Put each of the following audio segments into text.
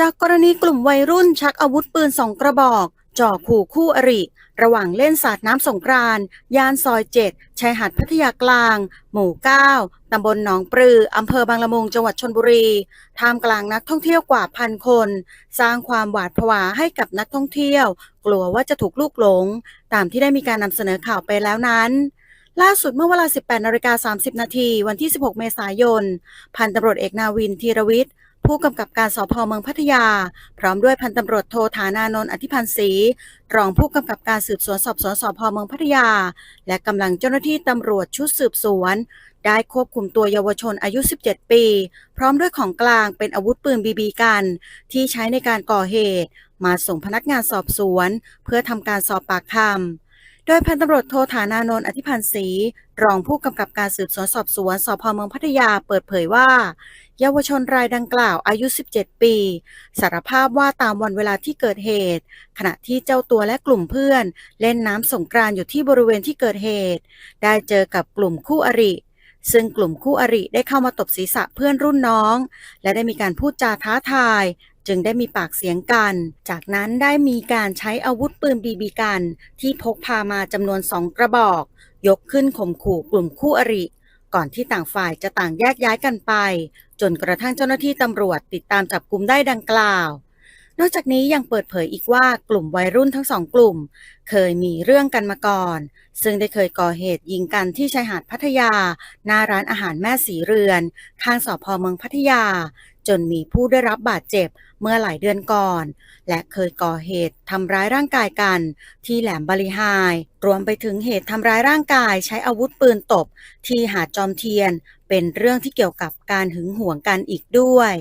จากกรณีกลุ่มวัยรุ่นชักอาวุธปืนสองกระบอก จ่อขู่คู่อริ ระหว่างเล่นสาดน้ำสงกรานย่านซอยเจ็ดชายหาดพัทยากลาง หมู่9ตำบลหนองปลืออำเภอบางละมุงจังหวัดชนบุรีท่ามกลางนักท่องเที่ยวกว่าพันคน สร้างความหวาดผวาให้กับนักท่องเที่ยว กลัวว่าจะถูกลูกหลง ตามที่ได้มีการนำเสนอข่าวไปแล้วนั้นล่าสุดเมื่อเวลา 18นาฬิกา30 นาที วันที่ 16 เมษายน พันตำรวจเอกนาวิน ธีรวิทย์ ผู้กำกับการสพเมืองพัทยา พร้อมด้วยพันตำรวจโทฐานานนท์อธิพันธ์ศรีรองผู้กำกับการสืบสวนสอบสวนสพเมืองพัทยา และกำลังเจ้าหน้าที่ตำรวจชุดสืบสวน ได้ควบคุมตัวเยาวชนอายุ 17 ปี พร้อมด้วยของกลางเป็นอาวุธปืนบีบีกัน ที่ใช้ในการก่อเหตุ มาส่งพนักงานสอบสวน เพื่อทำการสอบปากคำโดยพันตำรวจโทฐานานนท์อธิพันธ์ศรีรองผู้กำกับการสืบสวนสอบสวนสพเมืองพัทยาเปิดเผยว่า เยาวชนรายดังกล่าวอายุ 17 ปี สารภาพว่าตามวันเวลาที่เกิดเหตุ ขณะที่เจ้าตัวและกลุ่มเพื่อน เล่นน้ำสงกรานต์อยู่ที่บริเวณที่เกิดเหตุ ได้เจอกับกลุ่มคู่อริซึ่งกลุ่มคู่อริได้เข้ามาตบศีรษะเพื่อนรุ่นน้อง และได้มีการพูดจาท้าทาย จึงได้มีปากเสียงกัน จากนั้นได้มีการใช้อาวุธปืนบีบีกัน ที่พกพามาจำนวนสองกระบอก ยกขึ้นข่มขู่กลุ่มคู่อริ ก่อนที่ต่างฝ่ายจะต่างแยกย้ายกันไป จนกระทั่งเจ้าหน้าที่ตำรวจติดตามจับกลุ่มได้ดังกล่าว นอกจากนี้ยังเปิดเผยอีกว่ากลุ่มวัยรุ่นทั้งสองกลุ่ม เคยมีเรื่องกันมาก่อน ซึ่งได้เคยก่อเหตุยิงกันที่ชายหาดพัทยา หน้าร้านอาหารแม่สีเรือน ข้างสพเมืองพัทยา จนมีผู้ได้รับบาดเจ็บเมื่อหลายเดือนก่อน และเคยก่อเหตุทำร้ายร่างกายกัน ที่แหลมบริหาย รวมไปถึงเหตุทำร้ายร่างกายใช้อาวุธปืนตบ ที่หาดจอมเทียน เป็นเรื่องที่เกี่ยวกับการหึงหวงกันอีกด้วย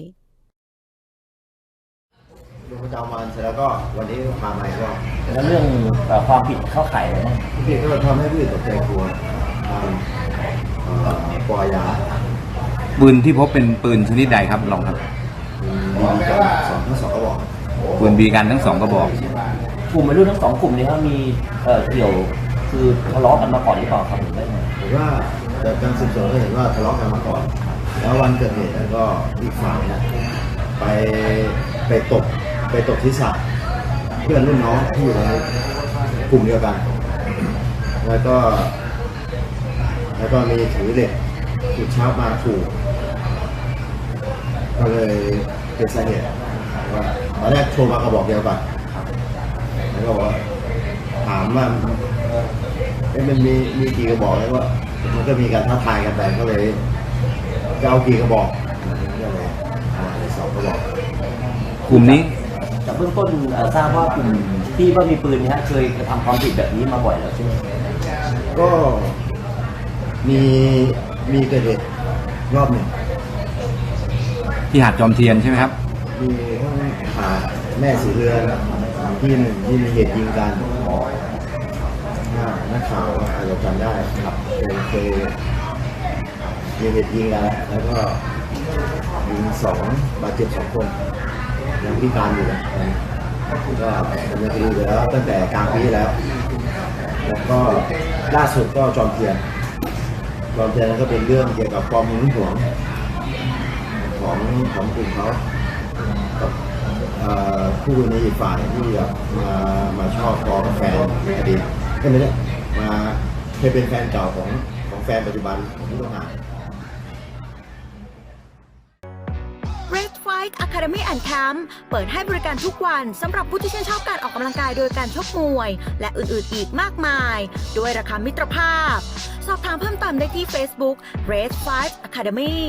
ลงประจำวันเสร็จแล้วก็วันนี้ก็พามาอีกรอบแล้วเรื่องเอ่อความผิดเข้าข่ายอะไรบ้าง พี่ก็ทำให้พี่ตกใจกลัวทางเอ่อปล่อยยา ปืนที่พบเป็นปืนชนิดใดครับลองครับดีดีกันสองทั้งสองก็บอกปืนบีกันทั้งสองกระบอก กลุ่มวัยรุ่นทั้งสองกลุ่มนี้ครับมีเอ่อเกี่ยวคือทะเลาะกันมาก่อนหรือเปล่าครับหรือไม่ผมว่าจากการสืบสวนก็เห็นว่าทะเลาะกันมาก่อน แล้ววันเกิดเหตุเนี่ยก็อีกฝ่ายเนี่ยไปไปตบไปตบที่สระเพื่อนรุ่นน้องที่อยู่ในกลุ่มเดียวกัน แล้วก็ แล้วก็มีถือเหล็กจุดชาร์ปมาถูก เป็นสาเหตุว่าตอนแรกโทรมากระบอกเดียวกันแล้วก็บอกว่าถามว่าเอ๊ะมันมีมีกี่กระบอกแล้วว่า มันก็มีการท้าทายกันไปก็เลยจะเอากี่กระบอกก็เลยเอามาเลยสองกระบอกกลุ่มนี้ จากเบื้องต้นเอ่อทราบว่ากลุ่มที่ว่ามีปืนเนี้ยเคยกระทำความผิดแบบนี้มาบ่อยแล้วใช่ไหมก็มีมีเกิดเหตุรอบหนึ่ง ที่หาดจอมเทียนใช่ไหมครับ มีทั้งหาดแม่สีเรือนที่หนึ่งที่มีเหตุยิงกันน่านักข่าวอาจจะจำได้ครับเคยมีเหตุยิงกันแล้วก็ยิงสองบาดเจ็บสองคนยังพิการอยู่นะก็ดำเนินคดีไปแล้วตั้งแต่กลางพี่แล้ว แล้วก็ล่าสุดก็จอมเทียนจอมเทียนก็เป็นเรื่องเกี่ยวกับความหึงหวง ของของกลุ่มเขากับผู้ในอีกฝ่ายที่แบบมามาชอบพอกับแฟนอดีตก็ไม่ได้มาเคยเป็นแฟนเก่าของของแฟนปัจจุบันของผู้ต้องหา Red Fight Academy and Camp เปิดให้บริการทุกวันสำหรับผู้ที่ชื่นชอบการออกกำลังกายโดยการชกมวย และอื่นๆอีกมากมาย ด้วยราคามิตรภาพ สอบถามเพิ่มเติมได้ที่ Facebook Red Fight Academy